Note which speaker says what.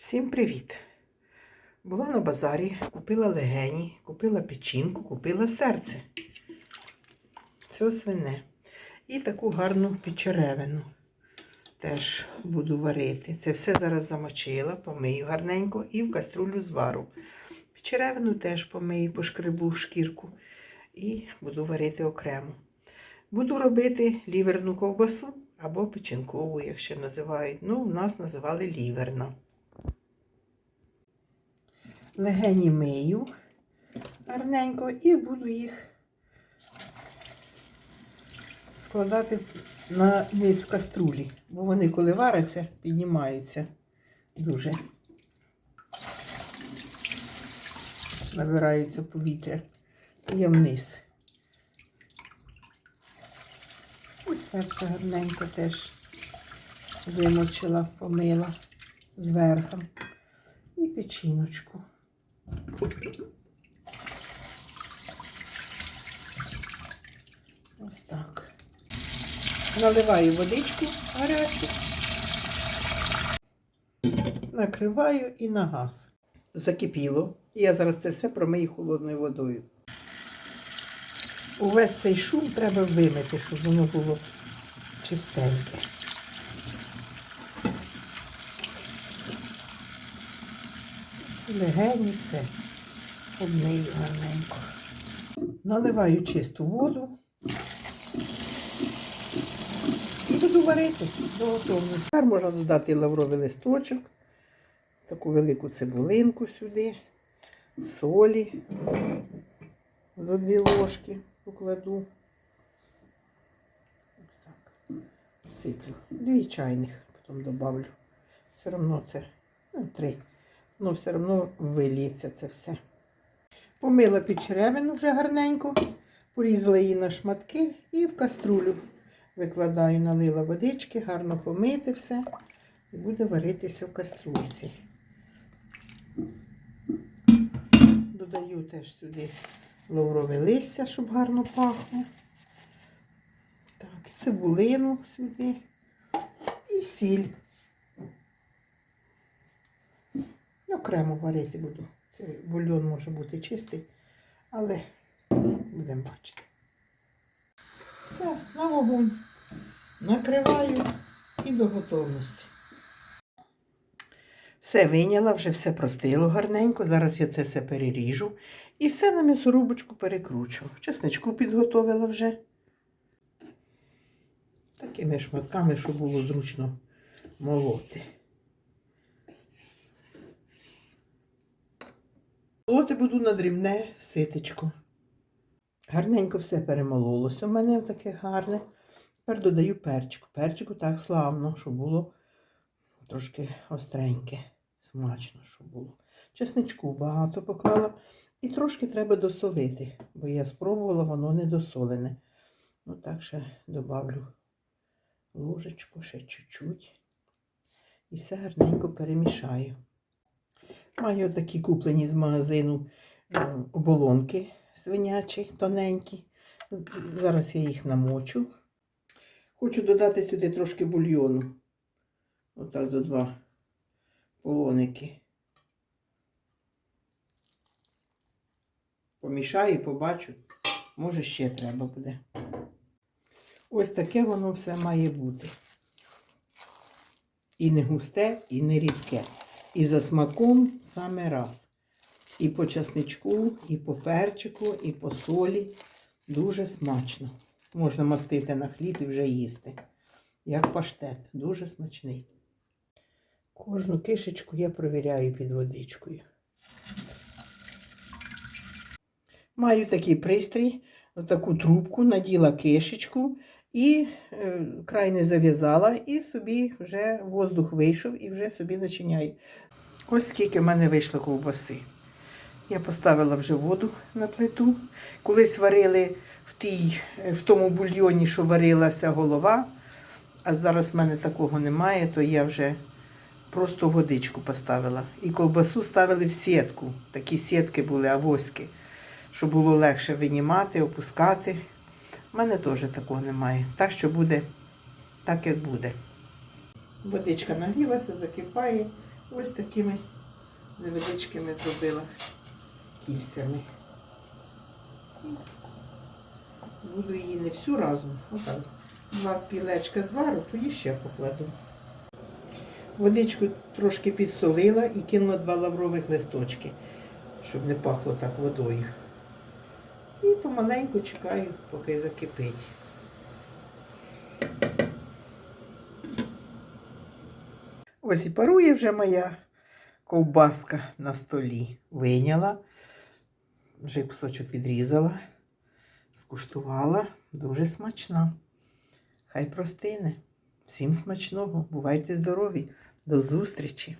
Speaker 1: Всім привіт! Була на базарі, купила легені, купила печінку, купила серце. Це свине. І таку гарну печеревину теж буду варити. Це все зараз замочила, помию гарненько і в каструлю звару. Печеревину теж помию, пошкребу шкірку і буду варити окремо. Буду робити ліверну ковбасу або печінкову, як ще називають. Ну, у нас називали ліверна. Легені мию гарненько і буду їх складати на низ каструлі, бо вони, коли варяться, піднімаються дуже. Набираються повітря. І я вниз. І серце гарненько теж вимочила, помила зверху. І печіночку. Ось так. Наливаю водичку гарячу, накриваю і на газ. Закипіло. Я зараз це все промию холодною водою. Увесь цей шум треба вимити, щоб воно було чистеньке. Легені все. Обмию гарненько. Наливаю чисту воду. Буду до готовності. Тепер можна додати лавровий листочок, таку велику цибулинку сюди, солі з одні ложки покладу. Ось так. Сиплю. Дві чайних, потім додавлю. Все одно це, ну, три. Ну, все одно виліється це все. Помила підчеревину вже гарненько, порізала її на шматки і в каструлю викладаю, налила водички, гарно помити все і буде варитися в каструльці. Додаю теж сюди лаврове листя, щоб гарно пахло. Так, цибулину сюди і сіль. Окремо варити буду. Це бульйон може бути чистий, але будемо бачити. Все, на вогонь. Накриваю і до готовності. Все виняла, вже все простило гарненько. Зараз я це все переріжу і все на м'ясорубочку перекручу. Чесничку підготовила вже. Такими шматками, щоб було зручно молоти. Молоти буду на дрібне ситечко. Гарненько все перемололося. У мене таке гарне. Тепер додаю перчику. Перчику так славно, щоб було трошки остреньке, смачно, щоб було. Чесничку багато поклала. І трошки треба досолити, бо я спробувала, воно не досолене. Ну так ще добавлю ложечку, ще чуть-чуть. І все гарненько перемішаю. Маю такі куплені з магазину е, оболонки свинячі, тоненькі. Зараз я їх намочу. Хочу додати сюди трошки бульйону. Отак за два полоники. Помішаю, побачу. Може ще треба буде. Ось таке воно все має бути. І не густе, і не рідке. І за смаком саме раз. І по часничку, і по перчику, і по солі. Дуже смачно. Можна мастити на хліб і вже їсти. Як паштет. Дуже смачний. Кожну кишечку я провіряю під водичкою. Маю такий пристрій, таку трубку, наділа кишечку і е, край не зав'язала, і собі вже воздух вийшов і вже собі начиняю. Ось скільки в мене вийшло ковбаси. Я поставила вже воду на плиту. Колись варили в, тій, в тому бульйоні, що варилася голова, а зараз в мене такого немає, то я вже просто водичку поставила. І ковбасу ставили в сітку. Такі сітки були, авоськи, щоб було легше винімати, опускати. У мене теж такого немає. Так що буде так, як буде. Водичка нагрілася, закипає. Ось такими невеличкими зробила кільцями. Буду її не всю разом. Отак. Два пілечка звару, тоді ще покладу. Водичку трошки підсолила і кинула два лаврових листочки, щоб не пахло так водою. І помаленьку чекаю, поки закипить. Ось і парує вже моя ковбаска на столі. Вийняла, вже кусочок відрізала, скуштувала. Дуже смачна. Хай простине. Всім смачного. Бувайте здорові. До зустрічі!